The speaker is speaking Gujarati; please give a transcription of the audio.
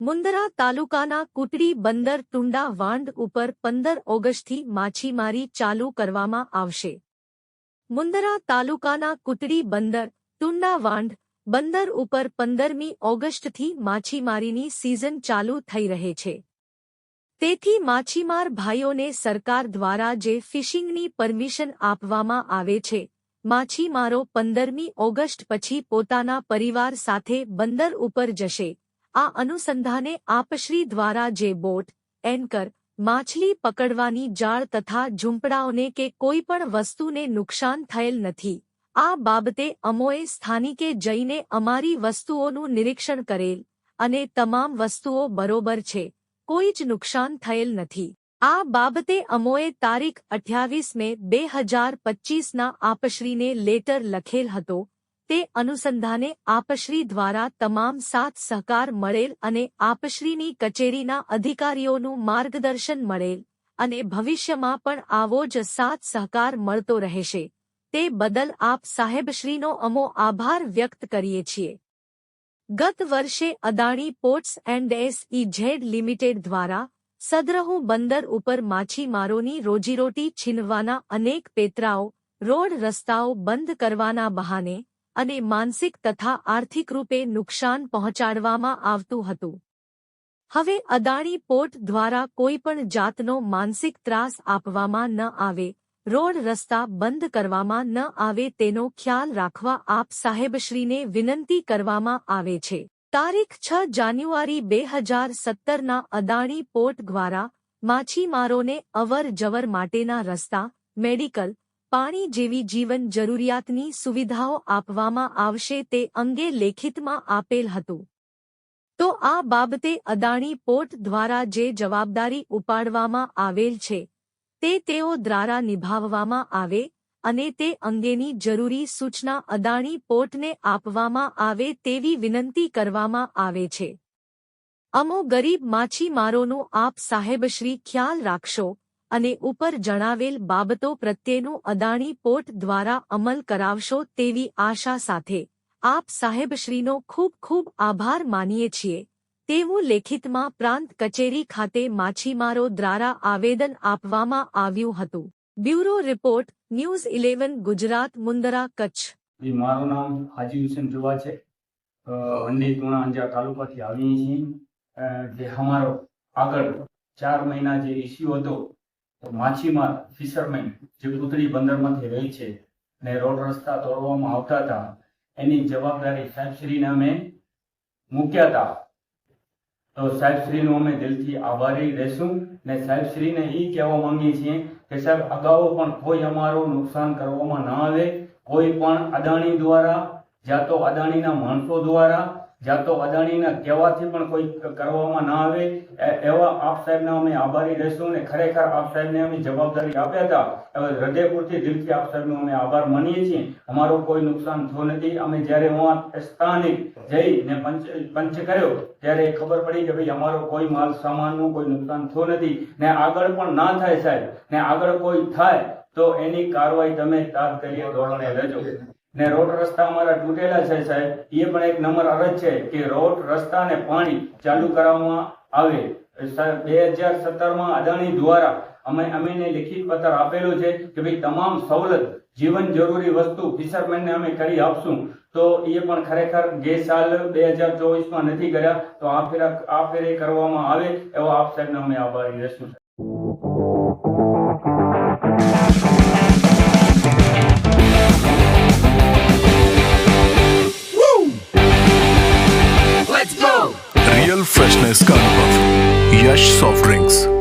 મુંદરા તાલુકાના કુટડી બંદર ટુંડા વાંડ ઉપર પંદર ઓગસ્ટથી માછીમારી ચાલુ કરવામાં આવશે. મુંદરા તાલુકાના કુટડી બંદર ટુંડા વાંડ બંદર ઉપર પંદરમી ઓગસ્ટથી માછીમારીની સિઝન ચાલુ થઈ રહે છે. તેથી માછીમાર ભાઈઓને સરકાર દ્વારા જે ફિશિંગની પરમિશન આપવામાં આવે છે, માછીમારો પંદરમી ઓગસ્ટ પછી પોતાના પરિવાર સાથે બંદર ઉપર જશે. આ અનુસંધાને આપશ્રી દ્વારા જે બોટ, એન્કર, માછલી પકડવાની જાળ તથા ઝૂંપડાઓને કે કોઈ પણ વસ્તુને નુકસાન થયેલ નથી. આ બાબતે અમોએ સ્થાનિકે જઈને અમારી વસ્તુઓનું નિરીક્ષણ કરેલ અને તમામ વસ્તુઓ બરોબર છે. કોઈ જ નુકસાન થયેલ નથી. આ બાબતે અમોએ તારીખ અઠ્યાવીસ મે બે હજાર પચ્ચીસના આપશ્રીને લેટર લખેલ હતો. તે અનુસંધાને આપશ્રી દ્વારા તમામ સાથ સહકાર મળેલ અને આપશ્રીની કચેરીના અધિકારીઓનું માર્ગદર્શન મળેલ અને ભવિષ્યમાં પણ આવો જ સાથ સહકાર મળતો રહેશે. તે બદલ આપ સાહેબશ્રીનો અમો આભાર વ્યક્ત કરીએ છીએ. ગત વર્ષે Adani ports and S E Z limited દ્વારા સદરહુ બંદર ઉપર માછીમારોની રોજીરોટી છીનવાના અનેક પેતરાઓ, રોડ રસ્તાઓ બંધ કરવાના બહાને અને માનસિક તથા આર્થિક રૂપે નુકસાન પહોંચાડવામાં આવતું હતું. હવે અદાણી પોર્ટ દ્વારા કોઈપણ જાતનો માનસિક ત્રાસ આપવામાં ન આવે રોડ રસ્તા બંધ કરવામાં ન આવે તેનો ખ્યાલ રાખવા આપ સાહેબશ્રીને વિનંતી કરવામાં આવે છે. તારીખ છ જાન્યુઆરી બે હજાર સત્તરના અદાણી પોર્ટ દ્વારા માછીમારોને અવર જવર માટેના રસ્તા, મેડિકલ, પાણી જેવી જીવન જરૂરિયાતની સુવિધાઓ આપવામાં આવશે તે અંગે લેખિતમાં આપેલ હતું. તો આ બાબતે અદાણી પોર્ટ દ્વારા જે જવાબદારી ઉપાડવામાં આવેલ છે તે તેઓ દ્વારા નિભાવવામાં આવે અને તે અંગેની જરૂરી સૂચના અદાણી પોર્ટને આપવામાં આવે તેવી વિનંતી કરવામાં આવે છે. અમો ગરીબ માછીમારોનું આપ સાહેબશ્રી ખ્યાલ રાખશો અને ઉપર જણાવેલ બાબતો પ્રત્યેનું અદાણી પોર્ટ દ્વારા અમલ કરાવશો તેવી આશા સાથે આપ સાહેબશ્રીનો ખૂબ ખૂબ આભાર માનીએ છીએ. તેવું લેખિતમાં પ્રાંત કચેરી ખાતે માછીમારો દ્વારા આવેદન આપવામાં આવ્યું હતું. Bureau report, news eleven, Gujarat, Mundra, Kutch. મારું નામ હાજી હુસેન જુવા છે. અંજાર તાલુકાથી આવીએ છીએ. જે અમારો આગળ ચાર મહિના જે ઇસ્યુ હતો માછીમાર ફિશરમેન જે કુતરી બંદરમાંથી રહી છે ને રોડ રસ્તા તોડવામાં આવતા હતા, એની જવાબદારી સાહેબશ્રીને અમે મૂક્યા હતા. તો સાહેબશ્રીનો અમે દિલથી આભારી રહેશું ને સાહેબશ્રીને એ કહેવા માંગીએ છીએ કે સાહેબ, અગાઉ પણ કોઈ અમારું નુકસાન કરવામાં ના આવે, કોઈ પણ અદાણી દ્વારા જ્યાં તો અદાણીના માણસો દ્વારા જ્યાં અદાણીના કહેવાથી પણ કોઈ કરવામાં ના આવે એવા આપ સાહેબના અમે આભારી રહીશું અને ખરેખર આપ સાહેબને અમે જવાબદારી આપ્યા હતા. હવે હૃદયપૂર્વકથી દિલથી આપ સાહેબનો અમે આભાર માનીએ છીએ. અમારું કોઈ નુકસાન થયું નથી. અમે જ્યારે હું સ્થાનિક જઈને પંચ પંચ કર્યો, ત્યારે ખબર પડી કે ભાઈ અમારો કોઈ માલ સામાનનું કોઈ નુકસાન થયું નથી. ને આગળ પણ ના થાય સાહેબ. ને આગળ કોઈ થાય, તો એની કાર્યવાહી તમે તાત્કાલિક ધોરણે લેજો. ને રોડ રસ્તા અમારા તૂટેલા છે સાહેબ. એ પણ એક નંબર અરજ છે કે રોડ રસ્તા ને પાણી ચાલુ કરવામાં આવે. બે હજાર સત્તરમાં અદાણી દ્વારા અમે અમેને લિખિત પત્ર આપેલો છે કે ભાઈ તમામ સવલત, જીવન જરૂરી વસ્તુ ફિશરમેનને અમે કરી આપશું. તો એ પણ ખરેખર ગે સાલ બે હજાર ચોવીસમાં નથી કર્યા. તો આ ફેરા આ ફેરે કરવામાં આવે એવો આપ સાહેબને અમે આભારી રહેશું real freshness carnival Yash soft drinks